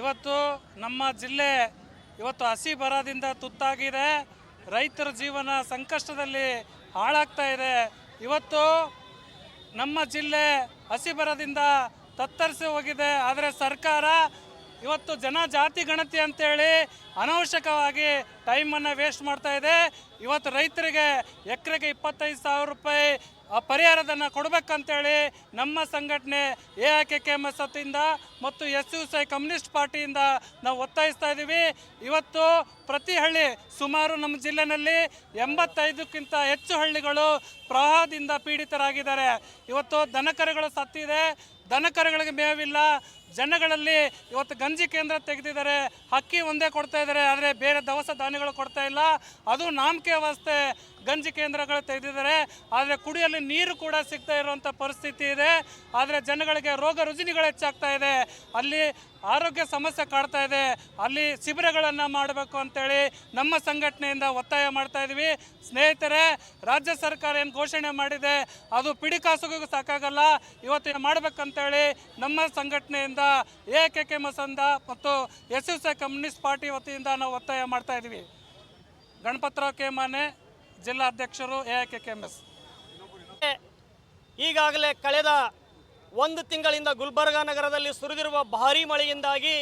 ಇವತ್ತು ನಮ್ಮ ಜಿಲ್ಲೆ ಇವತ್ತು ಹಸಿ ಬರದಿಂದ ತುತ್ತಾಗಿದೆ. ರೈತರ ಜೀವನ ಸಂಕಷ್ಟದಲ್ಲಿ ಹಾಳಾಗ್ತಾ ಇದೆ. ಇವತ್ತು ನಮ್ಮ ಜಿಲ್ಲೆ ಹಸಿ ಬರದಿಂದ ತತ್ತರಿಸಿ ಹೋಗಿದೆ. ಆದರೆ ಸರ್ಕಾರ ಇವತ್ತು ಜನ ಜಾತಿ ಗಣತಿ ಅಂತೇಳಿ ಅನವಶ್ಯಕವಾಗಿ ಟೈಮನ್ನು ವೇಸ್ಟ್ ಮಾಡ್ತಾ ಇದೆ. ಇವತ್ತು ರೈತರಿಗೆ ಎಕರೆಗೆ ಇಪ್ಪತ್ತೈದು ಸಾವಿರ ರೂಪಾಯಿ ಪರಿಹಾರದನ್ನು ಕೊಡಬೇಕಂತೇಳಿ ನಮ್ಮ ಸಂಘಟನೆ A I K K M S ಮತ್ತು ಎಸ್ ಯು ಸೈ ಕಮ್ಯುನಿಸ್ಟ್ ಪಾರ್ಟಿಯಿಂದ ನಾವು ಒತ್ತಾಯಿಸ್ತಾ ಇದ್ದೀವಿ. ಇವತ್ತು ಪ್ರತಿ ಹಳ್ಳಿ, ಸುಮಾರು ನಮ್ಮ ಜಿಲ್ಲೆನಲ್ಲಿ ಎಂಬತ್ತೈದಕ್ಕಿಂತ ಹೆಚ್ಚು ಹಳ್ಳಿಗಳು ಪ್ರವಾಹದಿಂದ ಪೀಡಿತರಾಗಿದ್ದಾರೆ. ಇವತ್ತು ದನಕರುಗಳು ಸತ್ತಿದೆ ದನಕರುಗಳಿಗೆ ಮೇವಿಲ್ಲ. ಜನಗಳಲ್ಲಿ ಇವತ್ತು ಗಂಜಿ ಕೇಂದ್ರ ತೆಗೆದಿದ್ದಾರೆ. ಅಕ್ಕಿ ಒಂದೇ ಕೊಡ್ತಾ ಇದ್ದಾರೆ, ಆದರೆ ಬೇರೆ ದವಸ ಧಾನ್ಯಗಳು ಕೊಡ್ತಾ ಇಲ್ಲ. ಅದು ನಾಮಕೆ ವ್ಯವಸ್ಥೆ ಗಂಜಿ ಕೇಂದ್ರಗಳು ತೆಗೆದಿದ್ದಾರೆ. ಆದರೆ ಕುಡಿಯಲು ನೀರು ಕೂಡ ಸಿಗ್ತಾ ಇರುವಂಥ ಪರಿಸ್ಥಿತಿ ಇದೆ. ಆದರೆ ಜನಗಳಿಗೆ ರೋಗ ರುಜಿನಿಗಳು ಹೆಚ್ಚಾಗ್ತಾ ಇದೆ. ಅಲ್ಲಿ ಆರೋಗ್ಯ ಸಮಸ್ಯೆ ಕಾಡ್ತಾ ಇದೆ. ಅಲ್ಲಿ ಶಿಬಿರಗಳನ್ನು ಮಾಡಬೇಕು ಅಂತೇಳಿ ನಮ್ಮ ಸಂಘಟನೆಯಿಂದ ಒತ್ತಾಯ ಮಾಡ್ತಾ ಇದ್ದೀವಿ ಸ್ನೇಹಿತರೆ, ರಾಜ್ಯ ಸರ್ಕಾರ ಏನು ಘೋಷಣೆ ಮಾಡಿದೆ, ಅದು ಪಿಡಿಕಾಸುಗೂ ಸಾಕಾಗಲ್ಲ. ಇವತ್ತು ಮಾಡಬೇಕಂತೇಳಿ ನಮ್ಮ ಸಂಘಟನೆಯಿಂದ ಎ ಕೆ ಕೆ ಮಸಂದ ಮತ್ತು ಎಸ್ ಐ ಕಮ್ಯುನಿಸ್ಟ್ ಪಾರ್ಟಿ ವತಿಯಿಂದ ನಾವು ಒತ್ತಾಯ ಮಾಡ್ತಾ ಇದ್ದೀವಿ Ganapatrao K Mane ಜಿಲ್ಲಾಧ್ಯಕ್ಷರು A K K M S ಈಗಾಗಲೇ ಕಳೆದ ಒಂದು ತಿಂಗಳಿಂದ ಗುಲ್ಬರ್ಗಾ ನಗರದಲ್ಲಿ ಸುರಿದಿರುವ ಭಾರಿ ಮಳೆಯಿಂದಾಗಿ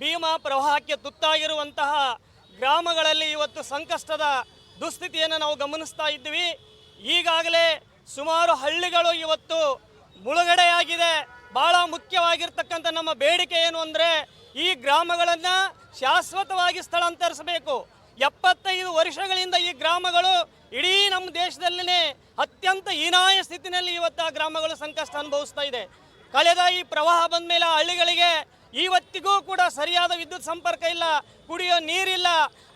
ಭೀಮಾ ಪ್ರವಾಹಕ್ಕೆ ತುತ್ತಾಗಿರುವಂತಹ ಗ್ರಾಮಗಳಲ್ಲಿ ಇವತ್ತು ಸಂಕಷ್ಟದ ದುಸ್ಥಿತಿಯನ್ನು ನಾವು ಗಮನಿಸ್ತಾ ಇದ್ದೀವಿ. ಈಗಾಗಲೇ ಸುಮಾರು ಹಳ್ಳಿಗಳು ಇವತ್ತು ಮುಳುಗಡೆಯಾಗಿದೆ. ಬಹಳ ಮುಖ್ಯವಾಗಿರ್ತಕ್ಕಂಥ ನಮ್ಮ ಬೇಡಿಕೆ ಏನು ಅಂದರೆ ಈ ಗ್ರಾಮಗಳನ್ನು ಶಾಶ್ವತವಾಗಿ ಸ್ಥಳಾಂತರಿಸಬೇಕು. ಎಪ್ಪತ್ತೈದು ವರ್ಷಗಳಿಂದ ಈ ಗ್ರಾಮಗಳು ಇಡೀ ನಮ್ಮ ದೇಶದಲ್ಲಿನೇ ಅತ್ಯಂತ ಹೀನಾಯ ಸ್ಥಿತಿನಲ್ಲಿ ಇವತ್ತು ಆ ಗ್ರಾಮಗಳು ಸಂಕಷ್ಟ ಅನುಭವಿಸ್ತಾ ಇದೆ. ಕಳೆದ ಈ ಪ್ರವಾಹ ಬಂದ ಮೇಲೆ ಹಳ್ಳಿಗಳಿಗೆ ಇವತ್ತಿಗೂ ಕೂಡ ಸರಿಯಾದ ವಿದ್ಯುತ್ ಸಂಪರ್ಕ ಇಲ್ಲ, ಕುಡಿಯೋ ನೀರಿಲ್ಲ,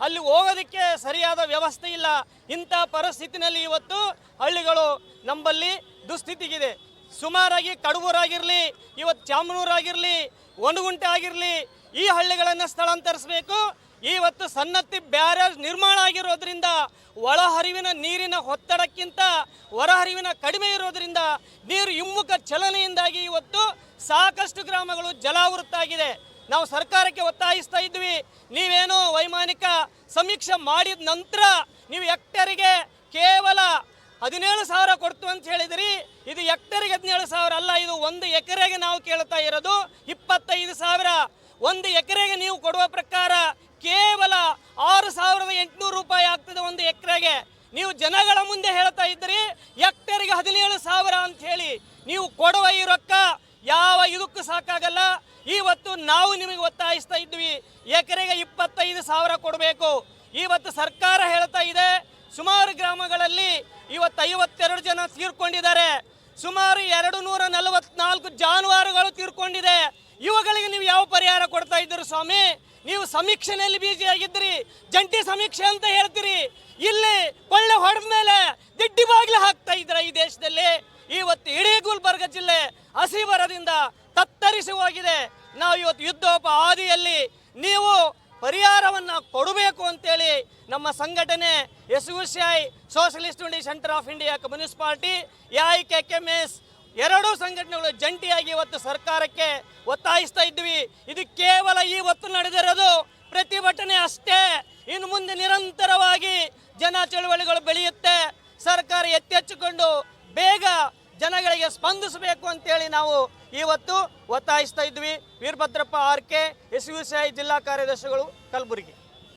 ಅಲ್ಲಿ ಹೋಗೋದಕ್ಕೆ ಸರಿಯಾದ ವ್ಯವಸ್ಥೆ ಇಲ್ಲ. ಇಂಥ ಪರಿಸ್ಥಿತಿನಲ್ಲಿ ಇವತ್ತು ಹಳ್ಳಿಗಳು ನಮ್ಮಲ್ಲಿ ದುಸ್ಥಿತಿಗಿದೆ. ಸುಮಾರಾಗಿ ಕಡಬೂರಾಗಿರಲಿ, ಇವತ್ತು ಚಾಮನೂರಾಗಿರಲಿ ಒಣಗುಂಟೆ ಆಗಿರಲಿ ಈ ಹಳ್ಳಿಗಳನ್ನು ಸ್ಥಳಾಂತರಿಸಬೇಕು. ಇವತ್ತು ಸನ್ನತಿ ಬ್ಯಾರೇಜ್ ನಿರ್ಮಾಣ ಆಗಿರೋದ್ರಿಂದ ಒಳಹರಿವಿನ ನೀರಿನ ಒತ್ತಡಕ್ಕಿಂತ ಹೊರಹರಿವಿನ ಕಡಿಮೆ ಇರೋದ್ರಿಂದ ನೀರು ಹಿಮ್ಮುಖ ಚಲನೆಯಿಂದಾಗಿ ಇವತ್ತು ಸಾಕಷ್ಟು ಗ್ರಾಮಗಳು ಜಲಾವೃತ ಆಗಿದೆ ನಾವು ಸರ್ಕಾರಕ್ಕೆ ಒತ್ತಾಯಿಸ್ತಾ ಇದ್ವಿ, ನೀವೇನೋ ವೈಮಾನಿಕ ಸಮೀಕ್ಷೆ ಮಾಡಿದ ನಂತರ ನೀವು ಹೆಕ್ಟರಿಗೆ ಕೇವಲ ಹದಿನೇಳು ಸಾವಿರ ಕೊಡ್ತು ಅಂತ ಹೇಳಿದ್ರಿ. ಇದು ಹೆಕ್ಟರಿಗೆ ಹದಿನೇಳು ಸಾವಿರ ಅಲ್ಲ, ಇದು ಒಂದು ಎಕರೆಗೆ ನಾವು ಕೇಳ್ತಾ ಇರೋದು ಇಪ್ಪತ್ತೈದು ಸಾವಿರ. ಒಂದು ಎಕರೆಗೆ ನೀವು ಕೊಡುವ ಪ್ರಕಾರ ಎಂಟುನೂರು ರೂಪಾಯಿ ಆಗ್ತದೆ ಒಂದು ಎಕರೆಗೆ. ನೀವು ಜನಗಳ ಮುಂದೆ ಹೇಳ್ತಾ ಇದ್ರಿ ಎಕ್ಟರ್ಗೆ ಹದಿನೇಳು ಸಾವಿರ ಅಂತ ಹೇಳಿ. ನೀವು ಕೊಡುವ ಈ ರೊಕ್ಕ ಯಾವ ಇದಕ್ಕೂ ಸಾಕಾಗಲ್ಲ. ಇವತ್ತು ನಾವು ನಿಮಗೆ ಒತ್ತಾಯಿಸ್ತಾ ಇದ್ವಿ, ಎಕರೆಗೆ ಇಪ್ಪತ್ತೈದು ಸಾವಿರ ಕೊಡಬೇಕು. ಇವತ್ತು ಸರ್ಕಾರ ಹೇಳ್ತಾ ಇದೆ, ಸುಮಾರು ಗ್ರಾಮಗಳಲ್ಲಿ ಇವತ್ತು ಐವತ್ತೆರಡು ಜನ ತೀರ್ಕೊಂಡಿದ್ದಾರೆ. ಸುಮಾರು ಎರಡು ನೂರ ನಲವತ್ನಾಲ್ಕು ಜಾನುವಾರುಗಳು ತೀರ್ಕೊಂಡಿದೆ. ಇವುಗಳಿಗೆ ನೀವು ಯಾವ ಪರಿಹಾರ ಕೊಡ್ತಾ ಇದ್ದೀರಿ ಸ್ವಾಮಿ? ನೀವು ಸಮೀಕ್ಷೆಯಲ್ಲಿ ಆಗಿದ್ರಿ ಜಂಟಿ ಸಮೀಕ್ಷೆ ಅಂತ ಹೇಳ್ತೀರಿ. ಇಲ್ಲಿ ಕೊಳ್ಳೆ ಹೊಡೆದ ಮೇಲೆ ದಿಡ್ಡಿ ಬಾಗಿಲು ಹಾಕ್ತಾ ಇದ್ರ ಈ ದೇಶದಲ್ಲಿ? ಇವತ್ತು ಇಡೀ ಗುಲ್ಬರ್ಗ ಜಿಲ್ಲೆ ಹಸಿಬರದಿಂದ ತತ್ತರಿಸಿ ಹೋಗಿದೆ. ನಾವು ಇವತ್ತು ಯುದ್ಧೋಪ ಹಾದಿಯಲ್ಲಿ ನೀವು ಪರಿಹಾರವನ್ನು ಕೊಡಬೇಕು ಅಂತೇಳಿ ನಮ್ಮ ಸಂಘಟನೆ S U C I, socialist centre of India communist party AI K K M S ಎರಡೂ ಸಂಘಟನೆಗಳು ಜಂಟಿಯಾಗಿ ಇವತ್ತು ಸರ್ಕಾರಕ್ಕೆ ಒತ್ತಾಯಿಸ್ತಾ ಇದ್ವಿ. ಇದು ಕೇವಲ ಇವತ್ತು ನಡೆದಿರೋದು, ಪ್ರತಿಭಟನೆ ಅಷ್ಟೇ. ಇನ್ನು ಮುಂದೆ ನಿರಂತರವಾಗಿ ಜನ ಚಳುವಳಿಗಳು ಬೆಳೆಯುತ್ತೆ. ಸರ್ಕಾರ ಎತ್ತೆಚ್ಚಿಕೊಂಡು ಬೇಗ ಜನಗಳಿಗೆ ಸ್ಪಂದಿಸಬೇಕು ಅಂತೇಳಿ ನಾವು ಇವತ್ತು ಒತ್ತಾಯಿಸ್ತಾ ಇದ್ವಿ. Veerabhadrappa R K, S U C I ಜಿಲ್ಲಾ ಕಾರ್ಯದರ್ಶಿಗಳು ಕಲಬುರಗಿ.